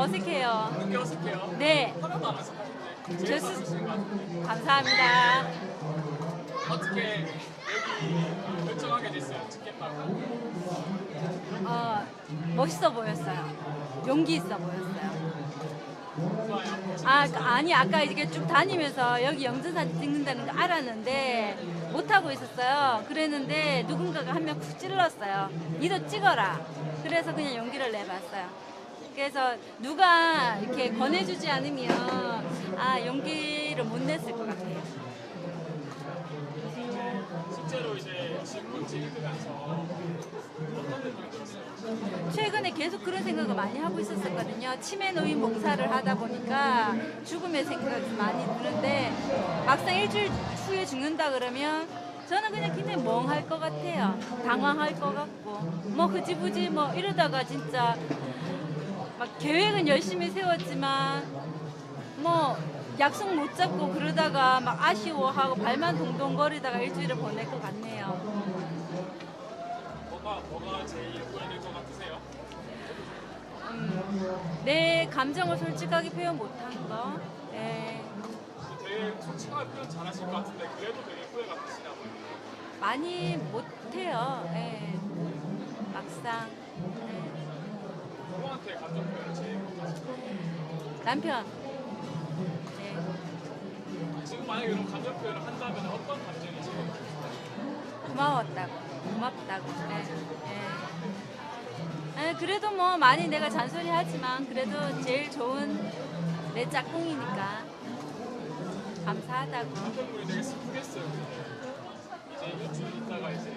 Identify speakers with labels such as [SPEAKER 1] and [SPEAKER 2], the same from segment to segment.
[SPEAKER 1] 어색해요.
[SPEAKER 2] 그게 어색해요.
[SPEAKER 1] 네,
[SPEAKER 2] 하나도 안 어색하신데
[SPEAKER 1] 저 스- 감사합니다.
[SPEAKER 2] 어떻게 여기 결정하게 됐어요? 찍겠다고.
[SPEAKER 1] 어, 멋있어 보였어요. 용기 있어 보였어요.
[SPEAKER 2] 아,
[SPEAKER 1] 그- 아니 아까 이렇게 쭉 다니면서 여기 영전사진 찍는다는 거 알았는데 못 하고 있었어요. 그랬는데 누군가가 한명쿡 찔렀어요. 니도 찍어라. 그래서 그냥 용기를 내봤어요. 그래서 누가 이렇게 권해주지 않으면 아 용기를 못 냈을 것 같아요.
[SPEAKER 2] 실제로 이제 질문지 읽으면서 어떤 느낌이 들었어요?
[SPEAKER 1] 최근에 계속 그런 생각을 많이 하고 있었었거든요. 치매 노인 봉사를 하다 보니까 죽음의 생각이 많이 드는데 막상 일주일 후에 죽는다 그러면 저는 그냥 굉장히 멍할 것 같아요. 당황할 것 같고 뭐 흐지부지 뭐 이러다가 진짜 막 계획은 열심히 세웠지만 뭐 약속 못 잡고 그러다가 막 아쉬워하고 발만 동동거리다가 일주일을 보낼 것 같네요.
[SPEAKER 2] 뭐가 뭐가 제일 후회될 것 같으세요?
[SPEAKER 1] 음, 내 감정을 솔직하게 표현 못한 거. 네,
[SPEAKER 2] 되게 솔직하게 표현 잘하실 것 같은데 그래도 되게 후회가 되시나 봐요.
[SPEAKER 1] 많이 못해요. 네, 막상. 네.
[SPEAKER 2] 누구한테 감정 표현을 제일 못하시죠?
[SPEAKER 1] 남편. 네,
[SPEAKER 2] 지금 만약에 그런 감정 표현을 한다면 어떤 감정이 제일
[SPEAKER 1] 고마웠다고. 고맙다고. 네, 네. 네, 그래도 뭐 많이 내가 잔소리 하지만 그래도 제일 좋은 내 짝꿍이니까 감사하다고.
[SPEAKER 2] 남편분이 되게 슬프겠어요. 이제 일주일 있다가 이제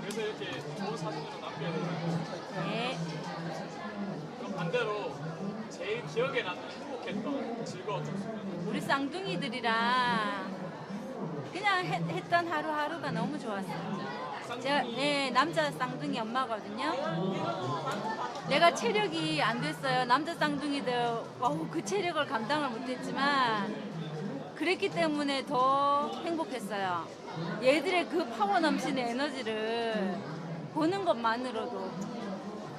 [SPEAKER 2] 그래서 이렇게 좋은 사진으로 남겨야. 그럼 반대로 제일 기억에 남는 행복했던 즐거웠던 순간
[SPEAKER 1] 우리 쌍둥이들이랑 그냥 했, 했던 하루하루가 너무 좋았어요. 제가 예, 남자 쌍둥이 엄마거든요. 내가 체력이 안 됐어요. 남자 쌍둥이들 어우, 그 체력을 감당을 못했지만 그랬기 때문에 더 행복했어요. 얘들의 그 파워 넘치는 에너지를 보는 것만으로도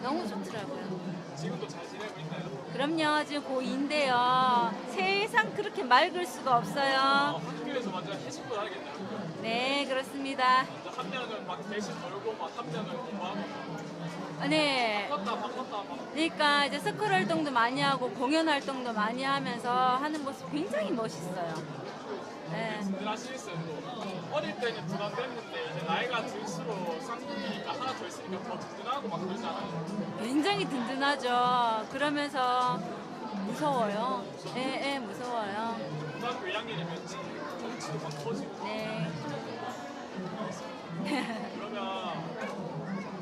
[SPEAKER 1] 너무 좋더라고요.
[SPEAKER 2] 지금도 잘 지내고 있나요?
[SPEAKER 1] 그럼요. 지금 고2인데요. 세상 그렇게 맑을 수가
[SPEAKER 2] 어,
[SPEAKER 1] 없어요.
[SPEAKER 2] 학교에서 완전 해식도 하겠네요.
[SPEAKER 1] 네, 그렇습니다.
[SPEAKER 2] 한 명은 막 대신 놀고 막 한 명은 공부하고
[SPEAKER 1] 어, 네.
[SPEAKER 2] 바꿨다 바꿨다 막
[SPEAKER 1] 그러니까 이제 스쿨 활동도 많이 하고 공연 활동도 많이 하면서 하는 모습 굉장히 멋있어요. 네.
[SPEAKER 2] 든든하시겠어요. 또 어릴 때는 부담됐는데 이제 나이가 들수록 쌍둥이니까 하나 더 있으니까 더 든든하고 막 그러잖아요.
[SPEAKER 1] 굉장히 든든하죠. 그러면서 무서워요. 예, 예, 무서워요.
[SPEAKER 2] 고등학교 1학년이면 정치도 막 터지고
[SPEAKER 1] 네.
[SPEAKER 2] 그러면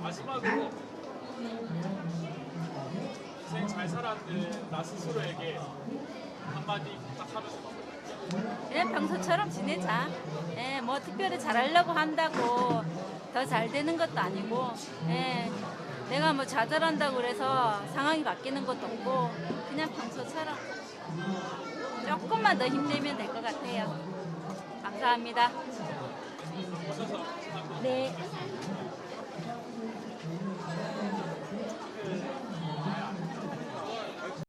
[SPEAKER 2] 마지막으로 인생 잘 살았는 나 스스로에게 한마디 부탁하면서.
[SPEAKER 1] 그냥 평소처럼 지내자. 예, 뭐 특별히 잘하려고 한다고 더 잘 되는 것도 아니고, 예, 내가 뭐 좌절한다고 그래서 상황이 바뀌는 것도 없고, 그냥 평소처럼 조금만 더 힘내면 될 것 같아요.
[SPEAKER 2] 감사합니다.
[SPEAKER 1] 네.